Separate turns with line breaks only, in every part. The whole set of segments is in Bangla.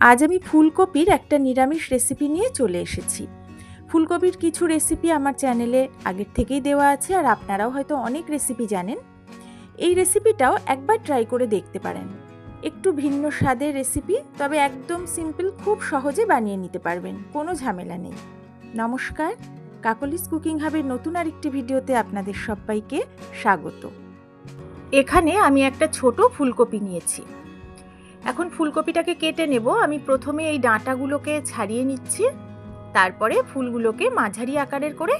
আজ আমি ফুলকপির একটা নিরামিষ রেসিপি নিয়ে চলে এসেছি। ফুলকপির কিছু রেসিপি আমার চ্যানেলে আগের থেকেই দেওয়া আছে আর আপনারাও হয়তো অনেক রেসিপি জানেন। এই রেসিপিটাও একবার ট্রাই করে দেখতে পারেন। একটু ভিন্ন স্বাদের রেসিপি তবে একদম সিম্পল খুব সহজে বানিয়ে নিতে পারবেন, কোনো ঝামেলা নেই। নমস্কার, কাকলিস কুকিং হাবের নতুন আরেকটি ভিডিওতে আপনাদের সবাইকে স্বাগত। এখানে আমি একটা ছোট ফুলকপি নিয়েছি। এখন ফুলকপিটাকে কেটে নেব। আমি প্রথমে এই ডাঁটাগুলোকে ছাড়িয়ে নিচ্ছি। তারপরে ফুলগুলোকে মাঝারি আকারের করে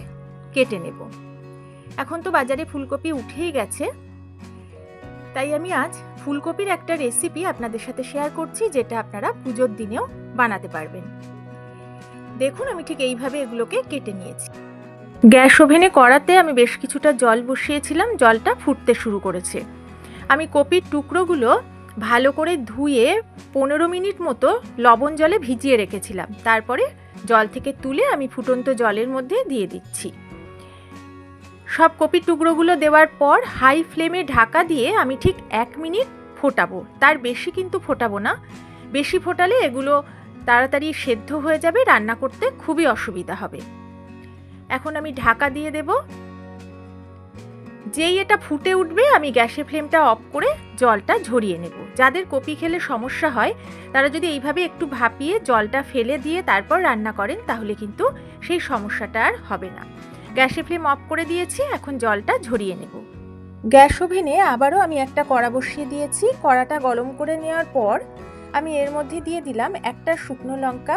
কেটে নেব। এখন তো বাজারে ফুলকপি উঠেই গেছে। তাই আমি আজ ফুলকপির একটা রেসিপি আপনাদের সাথে শেয়ার করছি, যেটা আপনারা পুজোর দিনেও বানাতে পারবেন। দেখুন, আমি ঠিক এইভাবে এগুলোকে কেটে নিয়েছি। গ্যাস ওভেনে কড়াতে আমি বেশ কিছুটা জল বসিয়েছিলাম। জলটা ফুটতে শুরু করেছে। আমি কপির টুকরোগুলো ভালো করে ধুয়ে পনেরো মিনিট মতো লবণ জলে ভিজিয়ে রেখেছিলাম। তারপরে জল থেকে তুলে আমি ফুটন্ত জলের মধ্যে দিয়ে দিচ্ছি। সব কপির টুকরোগুলো দেওয়ার পর হাই ফ্লেমে ঢাকা দিয়ে আমি ঠিক এক মিনিট ফোটাবো। তার বেশি কিন্তু ফোটাবো না। বেশি ফোটালে এগুলো তাড়াতাড়ি সেদ্ধ হয়ে যাবে, রান্না করতে খুবই অসুবিধা হবে। এখন আমি ঢাকা দিয়ে দেব। যেই এটা ফুটে উঠবে, আমি গ্যাসের ফ্লেমটা অফ করে জলটা ঝরিয়ে নেব। যাদের কপি খেলে সমস্যা হয়, তারা যদি এইভাবে একটু ভাপিয়ে জলটা ফেলে দিয়ে তারপর রান্না করেন, তাহলে কিন্তু সেই সমস্যাটা আর হবে না। গ্যাসের ফ্লেম অফ করে দিয়েছি, এখন জলটা ঝরিয়ে নেব। গ্যাস ওভেনে আবারও আমি একটা কড়া বসিয়ে দিয়েছি। কড়াটা গরম করে নেওয়ার পর আমি এর মধ্যে দিয়ে দিলাম একটা শুকনো লঙ্কা।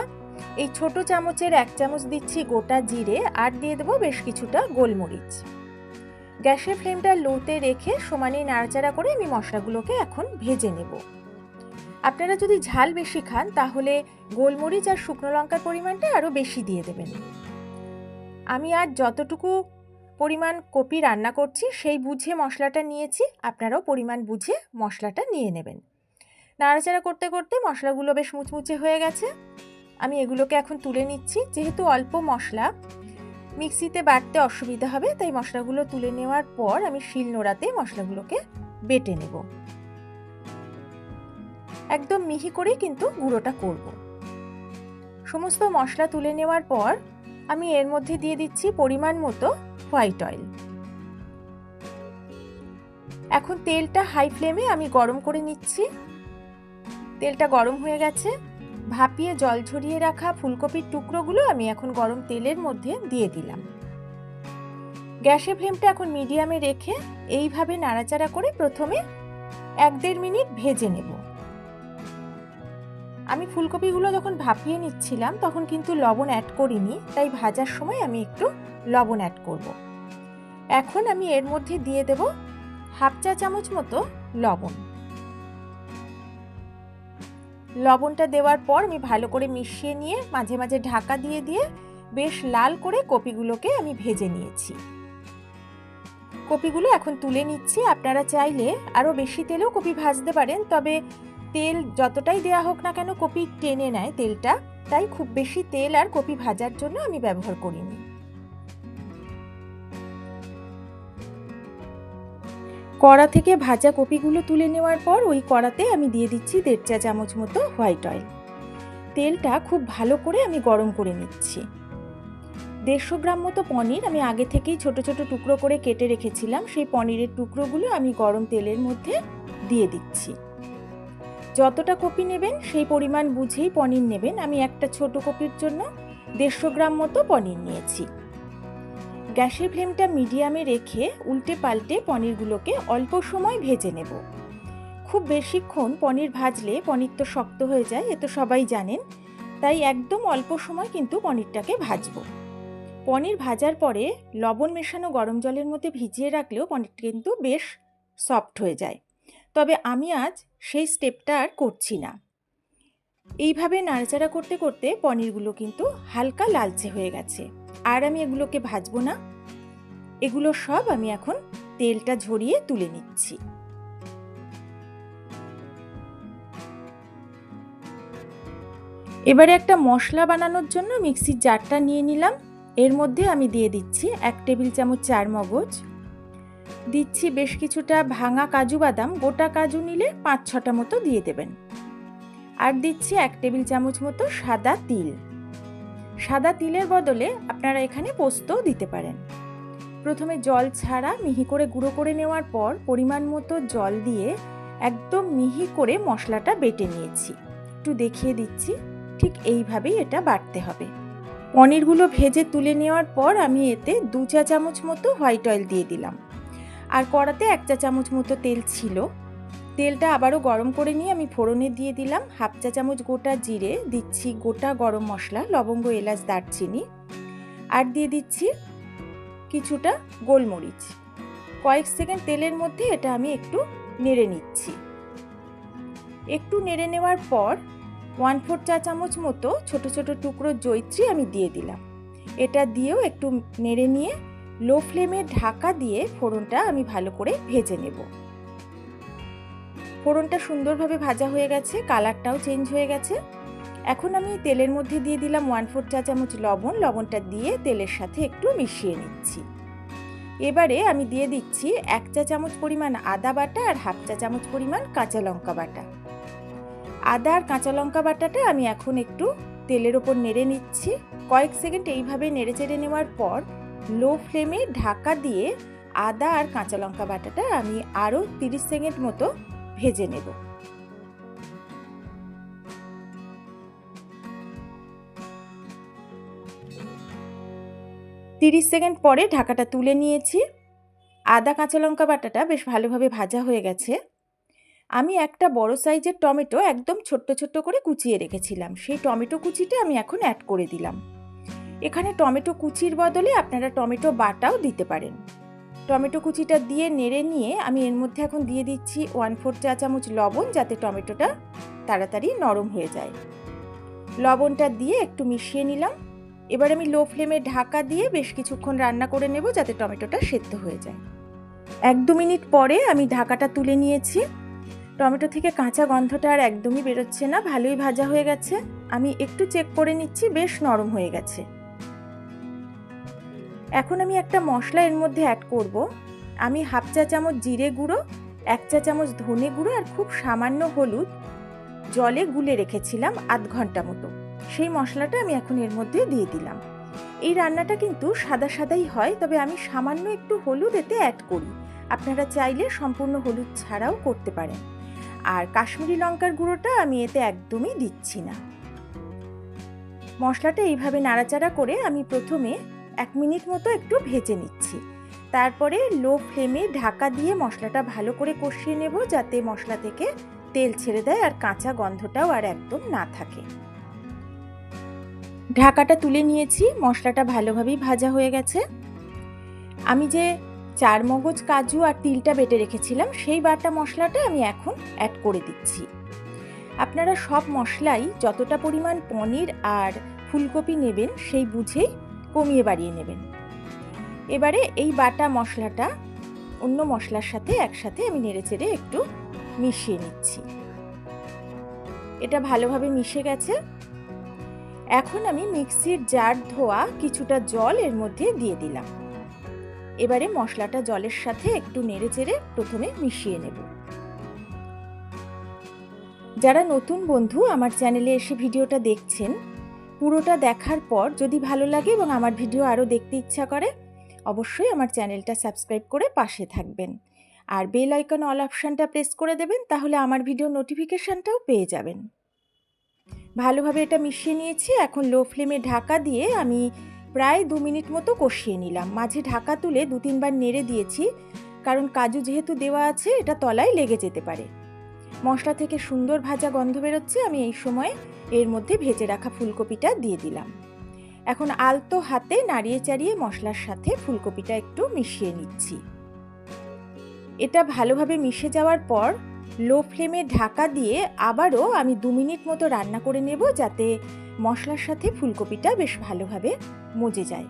এই ছোট চামচের এক চামচ দিচ্ছি গোটা জিরে, আর দিয়ে দেবো বেশ কিছুটা গোলমরিচ। গ্যাসের ফ্লেমটা লোতে রেখে সমানে নাড়াচাড়া করে আমি মশলাগুলোকে এখন ভেজে নেব। আপনারা যদি ঝাল বেশি খান, তাহলে গোলমরিচ আর শুকনো লঙ্কার পরিমাণটা আরও বেশি দিয়ে দেবেন। আমি আর যতটুকু পরিমাণ কপি রান্না করছি, সেই বুঝে মশলাটা নিয়েছি, আপনারাও পরিমাণ বুঝে মশলাটা নিয়ে নেবেন। নাড়াচাড়া করতে করতে মশলাগুলো বেশ মুচমুচে হয়ে গেছে। আমি এগুলোকে এখন তুলে নিচ্ছি, যেহেতু অল্প মশলা মিক্সিতে বাটতে অসুবিধা হবে, তাই মশলাগুলো তুলে নেওয়ার পর আমি শিল নোড়াতে মশলাগুলোকে বেটে নেব। একদম মিহি করে কিন্তু গুঁড়োটা করব। সমস্ত মশলা তুলে নেওয়ার পর আমি এর মধ্যে দিয়ে দিচ্ছি পরিমাণ মতো হোয়াইট অয়েল। এখন তেলটা হাই ফ্লেমে আমি গরম করে নিচ্ছি। তেলটা গরম হয়ে গেছে। ভাপিয়ে জল ঝরিয়ে রাখা ফুলকপির টুকরোগুলো আমি এখন গরম তেলের মধ্যে দিয়ে দিলাম। গ্যাসের ফ্লেমটা এখন মিডিয়ামে রেখে এইভাবে নাড়াচাড়া করে প্রথমে এক দেড় মিনিট ভেজে নেব। আমি ফুলকপিগুলো যখন ভাপিয়ে নিচ্ছিলাম তখন কিন্তু লবণ অ্যাড করিনি, তাই ভাজার সময় আমি একটু লবণ অ্যাড করব। এখন আমি এর মধ্যে দিয়ে দেব হাফ চা চামচ মতো লবণ। লবণটা দেওয়ার পর আমি ভালো করে মিশিয়ে নিয়ে মাঝে মাঝে ঢাকা দিয়ে দিয়ে বেশ লাল করে কপিগুলোকে আমি ভেজে নিয়েছি। কপিগুলো এখন তুলে নিচ্ছি। আপনারা চাইলে আরও বেশি তেলেও কপি ভাজতে পারেন, তবে তেল যতটাই দেয়া হোক না কেন কপি টেনে নেয় তেলটা, তাই খুব বেশি তেল আর কপি ভাজার জন্য আমি ব্যবহার করিনি। কড়া থেকে ভাজা কপিগুলো তুলে নেওয়ার পর ওই কড়াতে আমি দিয়ে দিচ্ছি দেড় চা চামচ মতো হোয়াইট অয়েল। তেলটা খুব ভালো করে আমি গরম করে নিচ্ছি। দেড়শো গ্রাম মতো পনির আমি আগে থেকেই ছোট ছোট টুকরো করে কেটে রেখেছিলাম, সেই পনিরের টুকরোগুলো আমি গরম তেলের মধ্যে দিয়ে দিচ্ছি। যতটা কপি নেবেন সেই পরিমাণ বুঝেই পনির নেবেন। আমি একটা ছোট কপির জন্য দেড়শো গ্রাম মতো পনির নিয়েছি। গ্যাসের ফ্লেমটা মিডিয়ামে রেখে উল্টে পাল্টে পনিরগুলোকে অল্প সময় ভেজে নেব। খুব বেশিক্ষণ পনির ভাজলে পনির তো শক্ত হয়ে যায়, এ তো সবাই জানেন। তাই একদম অল্প সময় কিন্তু পনিরটাকে ভাজব। পনির ভাজার পরে লবণ মেশানো গরম জলের মধ্যে ভিজিয়ে রাখলেও পনিরটা কিন্তু বেশ সফট হয়ে যায়। তবে আমি আজ সেই স্টেপটা আর করছি না। এইভাবে নাড়াচাড়া করতে করতে পনিরগুলো কিন্তু হালকা লালচে হয়ে গেছে। আর আমি এগুলোকে ভাজবো না। এগুলো সব আমি এখন তেলটা ঝরিয়ে তুলে নিচ্ছি। এবারে একটা মশলা বানানোর জন্য মিক্সির জারটা নিয়ে নিলাম। এর মধ্যে আমি দিয়ে দিচ্ছি এক টেবিল চামচ চার মগজ। দিচ্ছি বেশ কিছুটা ভাঙা কাজু বাদাম, গোটা কাজু নিলে পাঁচ ছটা মতো দিয়ে দেবেন। আর দিচ্ছি এক টেবিল চামচ মতো সাদা তিল। সাদা তিলের বদলে আপনারা এখানে পোস্তও দিতে পারেন। প্রথমে জল ছাড়া মিহি করে গুঁড়ো করে নেওয়ার পর পরিমাণ মতো জল দিয়ে একদম মিহি করে মশলাটা বেটে নিয়েছি। একটু দেখিয়ে দিচ্ছি, ঠিক এইভাবেই এটা বাটতে হবে। পনিরগুলো ভেজে তুলে নেওয়ার পর আমি এতে দু চা চামচ মতো হোয়াইট অয়েল দিয়ে দিলাম। আর কড়াতে এক চা চামচ মতো তেল ছিল। তেলটা আবারও গরম করে নিয়ে আমি ফোড়নে দিয়ে দিলাম হাফ চা চামচ গোটা জিরে, দিচ্ছি গোটা গরম মশলা, লবঙ্গ, এলাচ, দারচিনি আর দিয়ে দিচ্ছি কিছুটা গোলমরিচ। কয়েক সেকেন্ড তেলের মধ্যে এটা আমি একটু নেড়ে নিচ্ছি। একটু নেড়ে নেওয়ার পর ওয়ান ফোর চা চামচ মতো ছোট ছোট টুকরো জৈত্রী আমি দিয়ে দিলাম। এটা দিয়েও একটু নেড়ে নিয়ে লো ফ্লেমে ঢাকা দিয়ে ফোড়নটা আমি ভালো করে ভেজে নেব। ফোড়নটা সুন্দরভাবে ভাজা হয়ে গেছে, কালারটাও চেঞ্জ হয়ে গেছে। এখন আমি তেলের মধ্যে দিয়ে দিলাম ওয়ান ফোর চা চামচ লবণ, লবণটা দিয়ে তেলের সাথে একটু মিশিয়ে নিচ্ছি। এবারে আমি দিয়ে দিচ্ছি এক চা চামচ পরিমাণ আদা বাটা আর হাফ চা চামচ পরিমাণ কাঁচা লঙ্কা বাটা। আদা আর কাঁচা লঙ্কা বাটাটা আমি এখন একটু তেলের ওপর নেড়ে নিচ্ছি। কয়েক সেকেন্ড এইভাবে নেড়ে চেড়ে নেওয়ার পর লো ফ্লেমে ঢাকা দিয়ে আদা আর কাঁচা লঙ্কা বাটাটা আমি আরও তিরিশ সেকেন্ড মতো ভেজে নেব। তিরিশ সেকেন্ড পরে ঢাকাটা তুলে নিয়েছি। আদা, কাঁচা লঙ্কা বাটাটা বেশ ভালোভাবে ভাজা হয়ে গেছে। আমি একটা বড় সাইজের টমেটো একদম ছোট্ট ছোট্ট করে কুচিয়ে রেখেছিলাম। সেই টমেটো কুচিটা আমি এখন অ্যাড করে দিলাম। এখানে টমেটো কুচির বদলে আপনারা টমেটো বাটাও দিতে পারেন। টমেটো কুচিটা দিয়ে নেড়ে নিয়ে আমি এর মধ্যে এখন দিয়ে দিচ্ছি ওয়ান ফোর চা চামচ লবণ যাতে টমেটোটা তাড়াতাড়ি নরম হয়ে যায়। লবণটা দিয়ে একটু মিশিয়ে নিলাম। এবার আমি লো ফ্লেমে ঢাকা দিয়ে বেশ কিছুক্ষণ রান্না করে নেব যাতে টমেটোটা সেদ্ধ হয়ে যায়। এক দু মিনিট পরে আমি ঢাকাটা তুলে নিয়েছি। টমেটো থেকে কাঁচা গন্ধটা আর একদমই বেরোচ্ছে না, ভালোই ভাজা হয়ে গেছে। আমি একটু চেক করে নিচ্ছি, বেশ নরম হয়ে গেছে। এখন আমি একটা মশলা এর মধ্যে অ্যাড করব। আমি হাফ চা চামচ জিরে গুঁড়ো, এক চা চামচ ধনে গুঁড়ো আর খুব সামান্য হলুদ জলে গুলে রেখেছিলাম আধ ঘণ্টা মতো। সেই মশলাটা আমি এখন এর মধ্যে দিয়ে দিলাম। এই রান্নাটা কিন্তু সাদা সাদাই হয়, তবে আমি সামান্য একটু হলুদ এতে অ্যাড করি। আপনারা চাইলে সম্পূর্ণ হলুদ ছাড়াও করতে পারেন। আর কাশ্মীরি লঙ্কার গুঁড়োটা আমি এতে একদমই দিচ্ছি না। মশলাটা এইভাবে নাড়াচাড়া করে আমি প্রথমে এক মিনিট মতো একটু ভেজে নিচ্ছি। তারপরে লো ফ্লেমে ঢাকা দিয়ে মশলাটা ভালো করে কষিয়ে নেব যাতে মশলা থেকে তেল ছেড়ে দেয় আর কাঁচা গন্ধটাও আর একদম না থাকে। ঢাকাটা তুলে নিয়েছি, মশলাটা ভালোভাবেই ভাজা হয়ে গেছে। আমি যে চার মগজ কাজু আর তিলটা বেটে রেখেছিলাম, সেই বাটা মশলাটা আমি এখন অ্যাড করে দিচ্ছি। আপনারা সব মশলাই যতটা পরিমাণ পনির আর ফুলকপি নেবেন, সেই বুঝেই কমিয়ে বাড়িয়ে নেবেন। এবারে এই বাটা মশলাটা অন্য মশলার সাথে একসাথে আমি নেড়ে চেড়ে একটু মিশিয়ে নিচ্ছি। এটা ভালোভাবে মিশে গেছে। এখন আমি মিক্সির জার ধোয়া কিছুটা জল এর মধ্যে দিয়ে দিলাম। এবারে মশলাটা জলের সাথে একটু নেড়ে চেড়ে প্রথমে মিশিয়ে নেব। যারা নতুন বন্ধু আমার চ্যানেলে এসে ভিডিওটা দেখছেন পুরোটা দেখার পর যদি ভালো লাগে এবং আমার ভিডিও আরও দেখতে ইচ্ছা করে, অবশ্যই আমার চ্যানেলটা সাবস্ক্রাইব করে পাশে থাকবেন। আর বেল আইকন অল অপশানটা প্রেস করে দেবেন, তাহলে আমার ভিডিও নোটিফিকেশানটাও পেয়ে যাবেন। ভালোভাবে এটা মিশিয়ে নিয়েছি, এখন লো ফ্লেমে ঢাকা দিয়ে আমি প্রায় দু মিনিট মতো কষিয়ে নিলাম। মাঝে ঢাকা তুলে দু তিনবার নেড়ে দিয়েছি, কারণ কাজু যেহেতু দেওয়া আছে, এটা তলায় লেগে যেতে পারে। মশলা থেকে সুন্দর ভাজা গন্ধ বেরোচ্ছে, আমি এই সময় এর মধ্যে ভেজে রাখা ফুলকপিটা দিয়ে দিলাম। এখন আলতো হাতে নাড়িয়ে চাড়িয়ে মশলার সাথে ফুলকপিটা একটু মিশিয়ে নিচ্ছি। এটা ভালোভাবে মিশে যাওয়ার পর লো ফ্লেমে ঢাকা দিয়ে আবারও আমি দু মিনিট মতো রান্না করে নেব, যাতে মশলার সাথে ফুলকপিটা বেশ ভালোভাবে মজে যায়।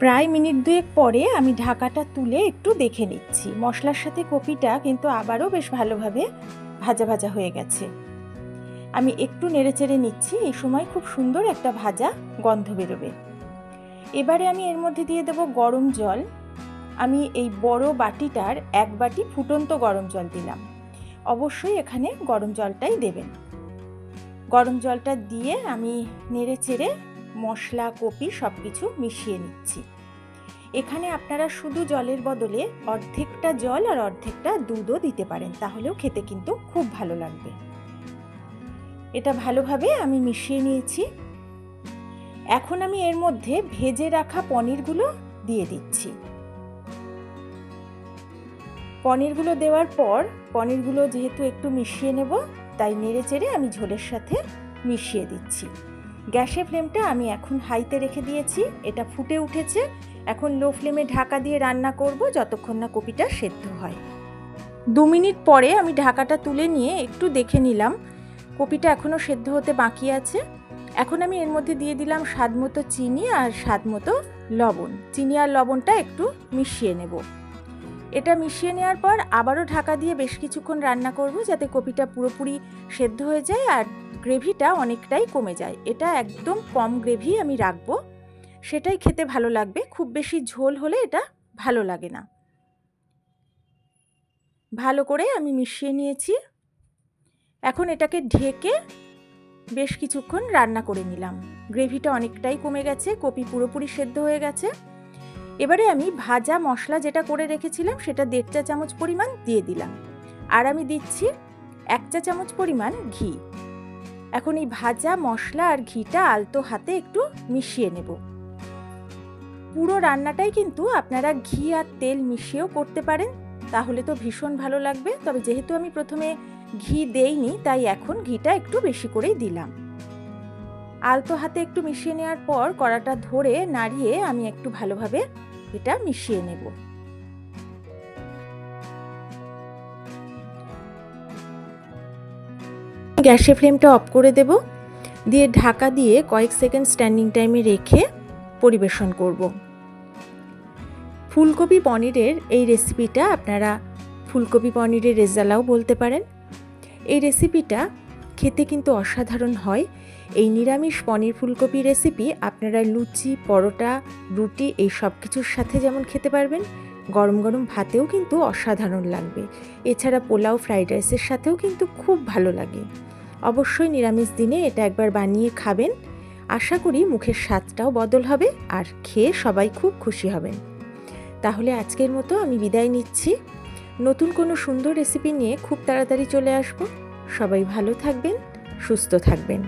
প্রায় মিনিট দুয়েক পরে আমি ঢাকাটা তুলে একটু দেখে নিচ্ছি। মশলার সাথে কপিটা কিন্তু আবারও বেশ ভালোভাবে ভাজা ভাজা হয়ে গেছে। আমি একটু নেড়ে চেড়ে নিচ্ছি, এই সময় খুব সুন্দর একটা ভাজা গন্ধ বেরোবে। এবারে আমি এর মধ্যে দিয়ে দেব গরম জল। আমি এই বড় বাটিটার এক বাটি ফুটন্ত গরম জল দিলাম। অবশ্যই এখানে গরম জলটাই দেবেন। গরম জলটা দিয়ে আমি নেড়ে চেড়ে মশলা, কপি সব কিছু মিশিয়ে নিচ্ছি। এখানে আপনারা শুধু জলের বদলে অর্ধেকটা জল আর অর্ধেকটা দুধও দিতে পারেন, তাহলেও খেতে কিন্তু খুব ভালো লাগবে। এটা ভালোভাবে আমি মিশিয়ে নিয়েছি। এখন আমি এর মধ্যে ভেজে রাখা পনিরগুলো দিয়ে দিচ্ছি। পনিরগুলো দেওয়ার পর পনিরগুলো যেহেতু একটু মিশিয়ে নেব, তাই নেড়ে চেড়ে আমি ঝোলের সাথে মিশিয়ে দিচ্ছি। গ্যাসের ফ্লেমটা আমি এখন হাইতে রেখে দিয়েছি, এটা ফুটে উঠেছে। এখন লো ফ্লেমে ঢাকা দিয়ে রান্না করব যতক্ষণ না কপিটা সেদ্ধ হয়। দু মিনিট পরে আমি ঢাকাটা তুলে নিয়ে একটু দেখে নিলাম, কপিটা এখনও সেদ্ধ হতে বাকি আছে। এখন আমি এর মধ্যে দিয়ে দিলাম স্বাদ মতো চিনি আর স্বাদ মতো লবণ। চিনি আর লবণটা একটু মিশিয়ে নেব। এটা মিশিয়ে নেওয়ার পর আবারও ঢাকা দিয়ে বেশ কিছুক্ষণ রান্না করব যাতে কপিটা পুরোপুরি সেদ্ধ হয়ে যায় আর গ্রেভিটা অনেকটাই কমে যায়। এটা একদম কম গ্রেভি আমি রাখব। সেটাই খেতে ভালো লাগবে। খুব বেশি ঝোল হলে এটা ভালো লাগে না। ভালো করে আমি মিশিয়ে নিয়েছি। এখন এটাকে ঢেকে বেশ কিছুক্ষণ রান্না করে নিলাম। গ্রেভিটা অনেকটাই কমে গেছে। কপি পুরোপুরি সেদ্ধ হয়ে গেছে। এবারে আমি ভাজা মশলা যেটা করে রেখেছিলাম সেটা দেড় চা চামচ পরিমাণ দিয়ে দিলাম। আর আমি দিচ্ছি এক চা চামচ পরিমাণ ঘি। এখন এই ভাজা, মশলা আর ঘিটা আলতো হাতে একটু মিশিয়ে নেব। পুরো রান্নাটাই কিন্তু আপনারা ঘি আর তেল মিশিয়েও করতে পারেন। তাহলে তো ভীষণ ভালো লাগবে। তবে যেহেতু আমি প্রথমে ঘি দেইনি, তাই এখন ঘিটা একটু বেশি করেই দিলাম। আলতো হাতে একটু মিশিয়ে নেওয়ার পর কড়াটা ধরে নাড়িয়ে আমি একটু ভালোভাবে এটা মিশিয়ে নেব। গ্যাসের ফ্লেমটা অফ করে দেব। দিয়ে ঢাকা দিয়ে কয়েক সেকেন্ড স্ট্যান্ডিং টাইমে রেখে পরিবেশন করব। ফুলকপি পনিরের এই রেসিপিটা আপনারা ফুলকপি পনিরের রেজালাও বলতে পারেন। এই রেসিপিটা খেতে কিন্তু অসাধারণ হয়। এই নিরামিষ পনির ফুলকপি রেসিপি আপনারা লুচি, পরোটা, রুটি এই সব কিছুর সাথে যেমন খেতে পারবেন, গরম গরম ভাতেও কিন্তু অসাধারণ লাগবে। এছাড়া পোলাও, ফ্রাইড রাইসের সাথেও কিন্তু খুব ভালো লাগে। অবশ্যই নিরামিষ দিনে এটা একবার বানিয়ে খাবেন। আশা করি মুখের স্বাদটাও বদল হবে আর খেয়ে সবাই খুব খুশি হবেন। তাহলে আজকের মতো আমি বিদায় নিচ্ছি। নতুন কোনো সুন্দর রেসিপি নিয়ে খুব তাড়াতাড়ি চলে আসব। সবাই ভালো থাকবেন, সুস্থ থাকবেন।